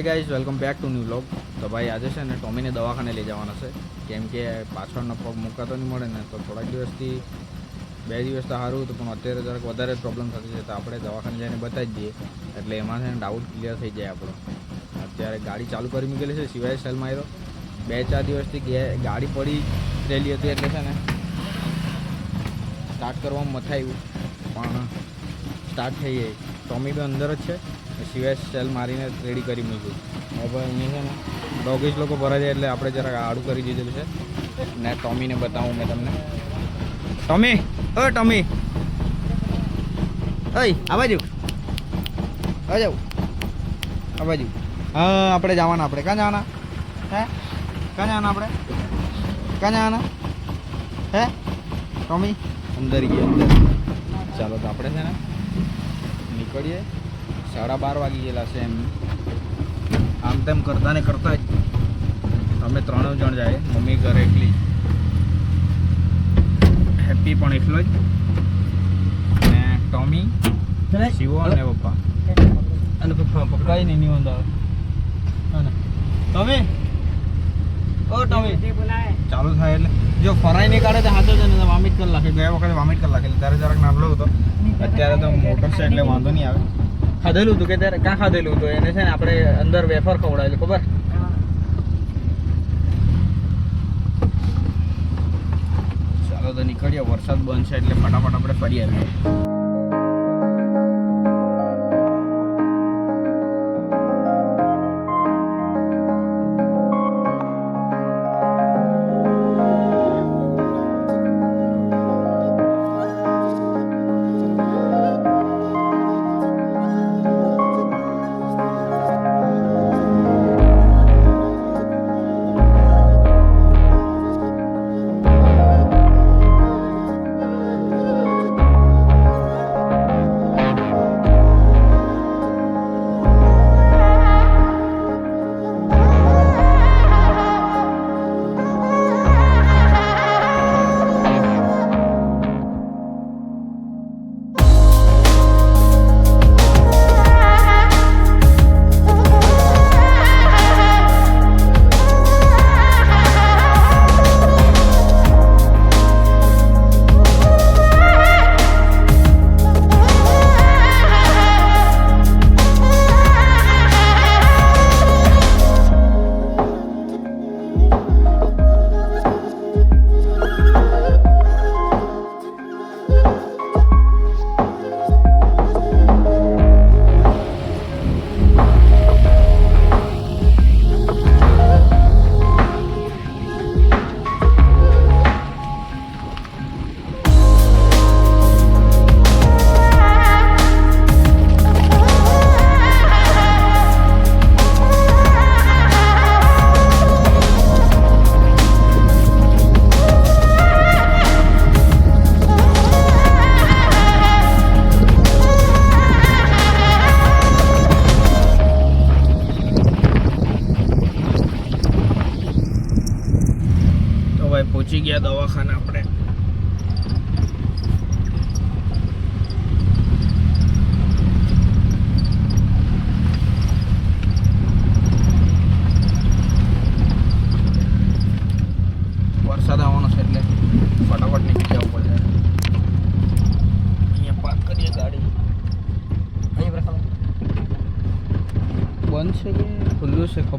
Hey guys welcome back to new blog તો ભાઈ આજે છે ને ટોમીને દવાખાને લઈ જવાના છે. કેમ કે પાછળનો પગ મૂકાતો નહીં મળે ને તો થોડાક દિવસથી બે દિવસ તો સારું હતું, પણ અત્યારે જરાક વધારે પ્રોબ્લેમ થતી છે તો આપણે દવાખાને જઈને બતાવી દઈએ. એટલે એમાં છે ને ડાઉટ ક્લિયર થઈ જાય આપણો. અત્યારે ગાડી ચાલુ કરી મૂકેલી છે, સિવાય સેલ માર્યો. બે ચાર દિવસથી ગાડી પડી રહેલી હતી એટલે છે ને સ્ટાર્ટ કરવામાં મથાયું. પણ સ્ટાર્ટ થઈ ગઈ. ટોમી બી અંદર જ છે. સિવાય સેલ મારીને રેડી કરી મૂક્યું. હવે અહીંયા છે ને ડોગીસ લોકો ભરાય જાય એટલે આપણે જરાક આડું કરી દીધેલું છે. ને ટોમીને બતાવું મેં તમને. ટોમી, ઓ ટોમી. ઓય આ બાજુ. આ બાજુ. હા, આપણે જવાના, આપણે. ક્યાં જવાના? હે? ક્યાં જવાના આપણે? ક્યાં જવાના? હે? ટોમી? અંદર ગયા, અંદર. ચાલો તો આપણે છે ને, નીકળીએ. સાડા બાર વાગી ગયેલા છે એમ. આમ તેમ કરતા ને કરતા જ અમે ત્રણ જણ જાય મમ્મી ઘરે એકલી. હેપી પણ એકલો જ. ને ટોમી શિવો અને પપ્પા. અને પપ્પા પકડાય નહીં ની. અંદર ટોમી ઓ ટોમી ચાલુ થાય એટલે. જો ફરાઈ નહીં કાઢે તો હાથો છે ને વામિટ કરી નાખે. ગયા વખતે વામિટ કરી નાખે. ત્યારે જરાક નાનો હતો અત્યારે તો મોટો છે એટલે વાંધો નહીં આવે. ખાધેલું હતું કે ત્યારે? ક્યાં ખાધેલું હતું? એને છે ને આપણે અંદર વેફર ખવડાવેલું, ખબર? ચાલો તો નીકળ્યો વરસાદ બંધ છે એટલે ફટાફટ આપણે ફરી આવીએ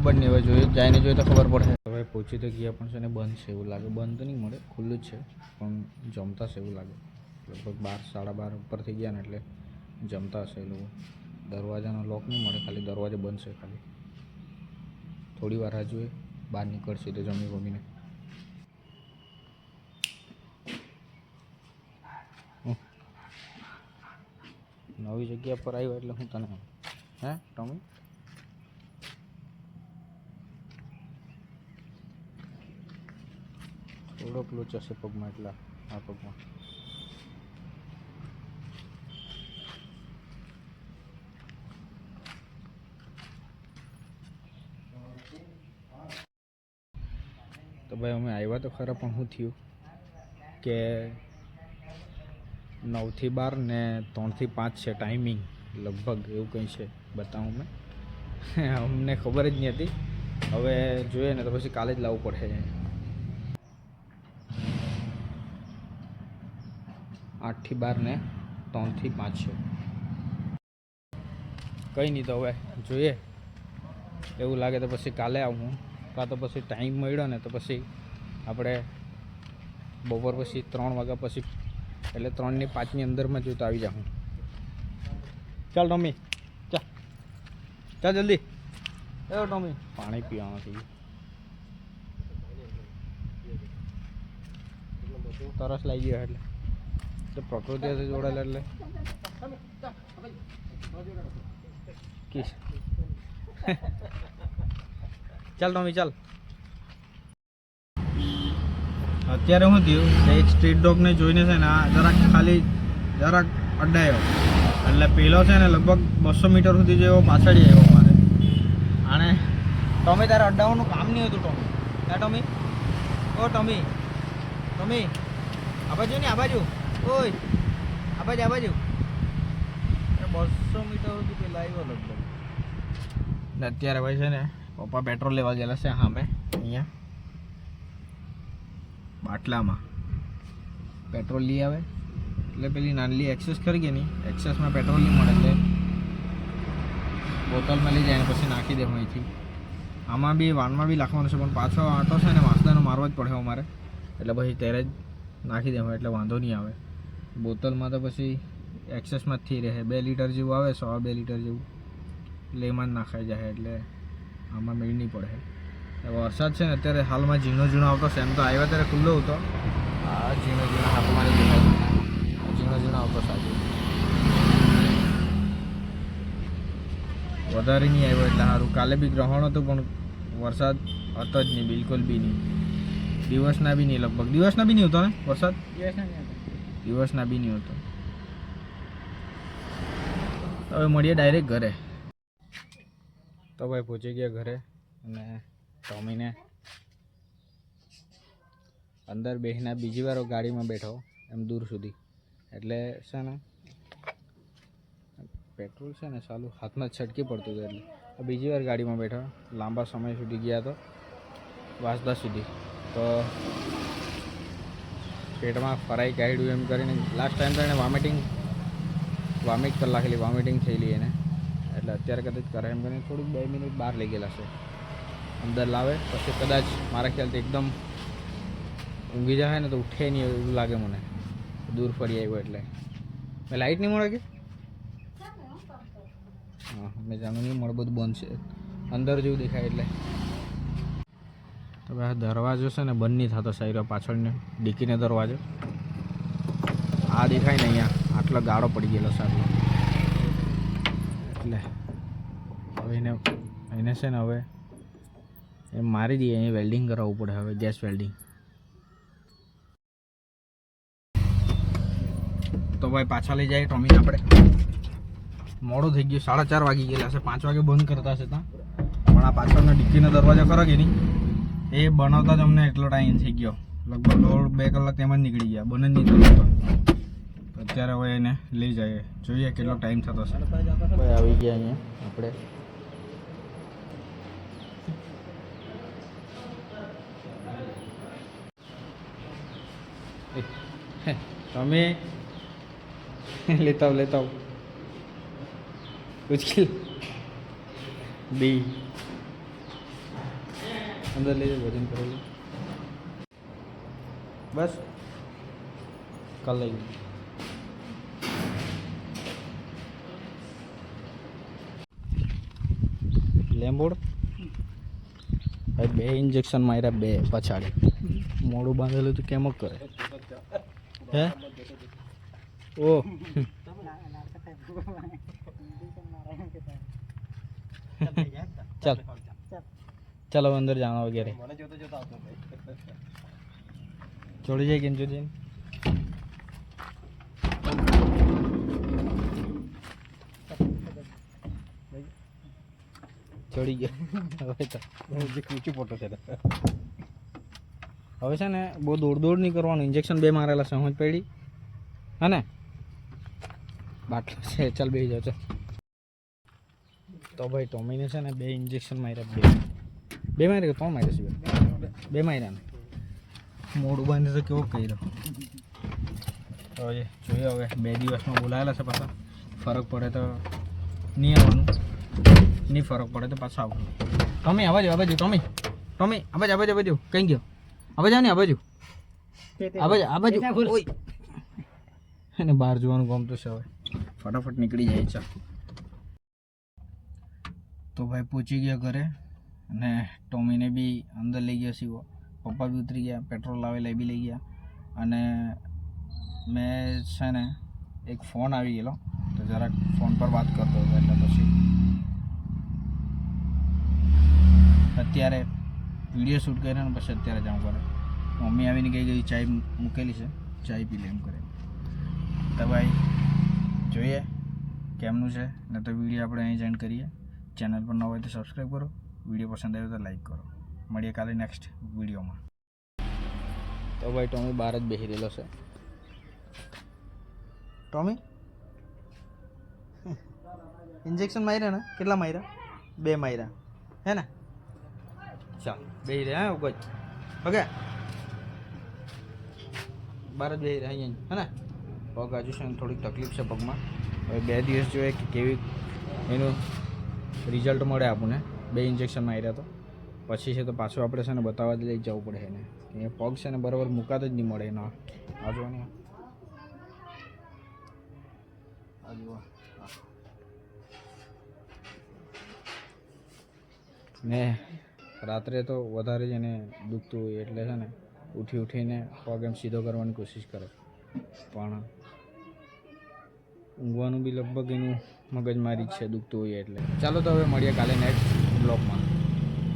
ખબર નહીં, હવે જોઈએ જઈને જોઈએ તો ખબર પડે હવે પહોંચી તો ગયા પણ છે ને બંધ છે એવું લાગે. બંધ તો નહીં મળે, ખુલ્લું જ છે, પણ જમતા છે એવું લાગે. લગભગ બાર, સાડા બાર ઉપર થઈ ગયા ને એટલે જમતા હશે એ લોકો. દરવાજાનો લોક નહીં મળે, ખાલી દરવાજો બંધ છે ખાલી. થોડી વાર રાહ જોઈએ, બહાર નીકળશે તો જમી ગમીને. નવી જગ્યા પર આવ્યો એટલે હું તને હે, ટોમી? થોડોક ક્લોચ છે પગમાં એટલા આ પગમાં. તો ભાઈ અમે આવ્યા તો ખરા, પણ શું થયું? કે નવથી બાર ને ત્રણથી પાંચ છે ટાઈમિંગ લગભગ એવું કંઈ છે, બતાવું મેં અમને ખબર જ નહીં હતી હવે જોઈએ ને તો પછી કાલે જ લાવવું પડશે આઠથી બાર ને ત્રણથી પાંચ છે. કંઈ નહીં તો હવે જોઈએ. એવું લાગે તો પછી કાલે આવું કાં તો પછી ટાઈમ મળ્યો ને તો પછી આપણે બપોર પછી ત્રણ વાગ્યા પછી, એટલે ત્રણની પાંચની અંદરમાં જોતા આવી જાઉં. ચાલ ટોમી, ચાલ. ચા જલ્દી. એ ટોમી. પાણી પીવામાંથી. તરસ લાગી ગયો એટલે. પ્રકૃતિ સાથે જોડાયેલા એટલે. ચાલ ટોમી, ચાલ. અત્યારે શું થયું કે એક સ્ટ્રીટ ડોગને જોઈને છે ને આ જરાક ખાલી જરાક અડાયો. એટલે પેલો છે ને લગભગ બસો મીટર સુધી જેવો પાછળ આવ્યો મારે. આણે ટોમી, તારે અડાવવાનું કામ નહીં હતું, ટોમી. હે, ટોમી? ઓ, ટોમી. ટોમી, આ બાજુ ને આ બાજુ. ઓય, આ બાજુ આ બાજુ. બસો મીટર સુધી પેલા આવ્યો લગભગ. અત્યારે ભાઈ છે ને, પપ્પા પેટ્રોલ લેવા ગયેલા છે સામે, અહીંયા. બાટલામાં. પેટ્રોલ લઈ આવે. એટલે પેલી નાનલી એક્સેસ કરી ગઈ નહીં? એક્સેસમાં પેટ્રોલ નહીં મળે એટલે બોટલમાં લઈ જાય પછી નાખી દે અહીંથી. આમાં બી, વાનમાં બી નાખવાનું છે, પણ પાછો આંટો છે ને વાંસદાનો મારવો જ પડે અમારે. એટલે પછી ત્યારે જ નાખી દેવા, એટલે વાંધો નહીં આવે. બોટલમાં તો પછી એક્સેસમાં જ થઈ રહે. બે લીટર જેવું આવે, સો બે લીટર જેવું. એટલે એમાં જ નાખાઈ જાય, એટલે આમાં મેળ નહીં પડે. વરસાદ છે ને, અત્યારે હાલમાં ઝીણો ઝીણો આવતો છે. એમ તો આવ્યા ત્યારે ખુલ્લો હતો. આ ઝીણો ઝીણો હાથમાં ઝીણો ઝીણો આવતો સાચો વધારે નહીં આવ્યો એટલે સારું. કાલે બી ગ્રહણ હતું, પણ વરસાદ હતો જ નહીં, બિલકુલ બી નહીં. દિવસના બી નહીં, લગભગ. દિવસના બી નહીં હતો ને વરસાદ? દિવસના બી નહીં હતો. હવે મળીએ ડાયરેક્ટ ઘરે. તો ભાઈ પહોંચી ગયા ઘરે અને ટોમીને અંદર બેસીને બીજી વાર ગાડીમાં બેઠો એમ દૂર સુધી. એટલે છે ને, પેટ્રોલ છે ને ચાલુ હાથમાં છટકી પડતું હતું એટલે. બીજી વાર ગાડીમાં બેઠો, લાંબા સમય સુધી ગયા તો, વાસદા સુધી. તો પેટમાં ફરાઈ કાઢ્યું એમ કરીને લાસ્ટ ટાઈમ તો એને વોમિટિંગ વોમિટ કરી નાખેલી વોમિટિંગ થયેલી એને. એટલે અત્યારે કદાચ કરે એમ કરીને થોડુંક બે મિનિટ બહાર લઈ ગયેલા છે. અંદર લાવે પછી કદાચ મારા ખ્યાલથી એકદમ ઊંઘી જાય ને તો ઉઠે નહીં એવું લાગે મને. દૂર ફરી આવ્યો એટલે. મેં લાઇટ નહીં મળે કે? હા મેં જાણું નહીં મળે બધું બંધ છે. અંદર જેવું દેખાય એટલે. ભાઈ આ દરવાજો છે ને બંધ નહીં થતો સાઈરો પાછળને ડીકીને દરવાજો. આ દેખાય ને અહીંયા, આટલો ગાળો પડી ગયેલો છે એટલે હવે એને એને છે ને હવે એ મારી દઈએ અહીં વેલ્ડિંગ કરાવવું પડે હવે, ગેસ વેલ્ડિંગ તો ભાઈ પાછા લઈ જાય ટોમીને આપણે. મોડું થઈ ગયું, સાડા ચાર વાગી ગયેલા છે, પાંચ વાગે બંધ કરતા છે ત્યાં. પણ આ પાછળનો ડિક્કીનો દરવાજો ખરો કે નહીં? એ બનાવતા જ અમને એટલો ટાઈમ થઈ ગયો. લગભગ દોઢ, બે કલાક તેમાં નીકળી ગયા. બને જ નહીં અત્યારે હવે એને લઈ જઈએ. જોઈએ કેટલો ટાઈમ થતો છે આવી ગયા અહીંયા આપણે. તમે? લેતા લેતા બી. અંદર લઈ ભોજન કરેલું બસ. કાલ લઈ. લેમ્બોડ બે ઇન્જેક્શન માર્યા, બે પછાડી. મોડું બાંધેલું તો કેમ કરે? હે? ઓ. ચાલ. ચાલો અંદર જાણવા વગેરે. ચોડી જાય કેમ ચોડી ચડી ગયો. હવે તો. ઊંચી ફોટો છે હવે છે ને બહુ દોડ દોડ નહીં કરવાનું. ઇન્જેક્શન બે મારેલા છે સમજ પડી? હે ને? બાટલો છે ચાલ બેસી જાવ ચાલ. તો તો ભાઈ ટોમીને છે ને બે ઇન્જેક્શન માર્યા બે. બે મારી ત્રણ માર્યા છે બે? માર્યા મોડું બાંધે તો કેવો કહી તો હવે જોઈએ હવે બે દિવસમાં બોલાયેલા છે પાછા. ફરક પડે તો નહીં આવવાનું. નહીં ફરક પડે તો પાછા આવવાનું. ટોમી આવા જાવ આ બાજુ ટોમી. ટોમી આ બાજુ આ બાજુ કઈ ગયો? આ જાવ આવ. ને આ બાજુ આ બાજુ આ ઓય. એને બહાર જોવાનું ગમતું છે હવે. ફટાફટ નીકળી જાય છે. તો ભાઈ પહોંચી ગયા ઘરે. અને ટોમીને બી અંદર લઈ ગયો સીવો. પપ્પા બી ઉતરી ગયા પેટ્રોલ લાવેલા એ બી લઈ ગયા. અને મેં છે ને એક ફોન આવી ગયેલો. તો જરાક ફોન પર વાત કરતો હતો, એટલે પછી અત્યારે વીડિયો શૂટ કરીને પછી અત્યારે જાઉં કરે મમ્મી આવીને કહી ગઈ, ચાય મૂકેલી છે. ચાય પી લે, એમ કરે તો ભાઈ, જોઈએ કેમનું છે. ને તો વીડિયો આપણે અહીં જોઈન કરીએ. ચેનલ પર ન હોય તો સબસ્ક્રાઈબ કરો. વીડિયો પસંદ આવ્યો તો લાઈક કરો. મળીએ કાલે નેક્સ્ટ વિડીયોમાં. તો ભાઈ ટોમી બહાર જ બેસી રહેલો છે. ટોમી ઇન્જેક્શન માર્યા ને? કેટલા માર્યા? બે માર્યા. હે ને? ચાલ બેસી રહ્યા હા કોઈ ઓકે. બહાર જ બેસી રહ્યા અહીંયા. હે ને? પગ હજુ છે ને થોડીક તકલીફ છે પગમાં. હવે બે દિવસ જોઈએ કે કેવી એનું રિઝલ્ટ મળે આપણને. બે ઇન્જેક્શન માર્યા તો. પછી છે તો પાછું આપણે છે ને બતાવવા જ લઈ જવું પડે એને. એ પગ છે ને બરાબર મુકાત જ નહીં મળે એનો. આ જો ને. રાત્રે તો વધારે જ એને દુખતું હોય એટલે છે ને ઉઠી ઉઠીને પગ એમ સીધો કરવાની કોશિશ કરે. પણ ઊંઘવાનું બી લગભગ એનું મગજમારી છે, દુખતું હોય એટલે. ચાલો તો હવે મળીએ કાલે નેક્સ્ટ loob mo.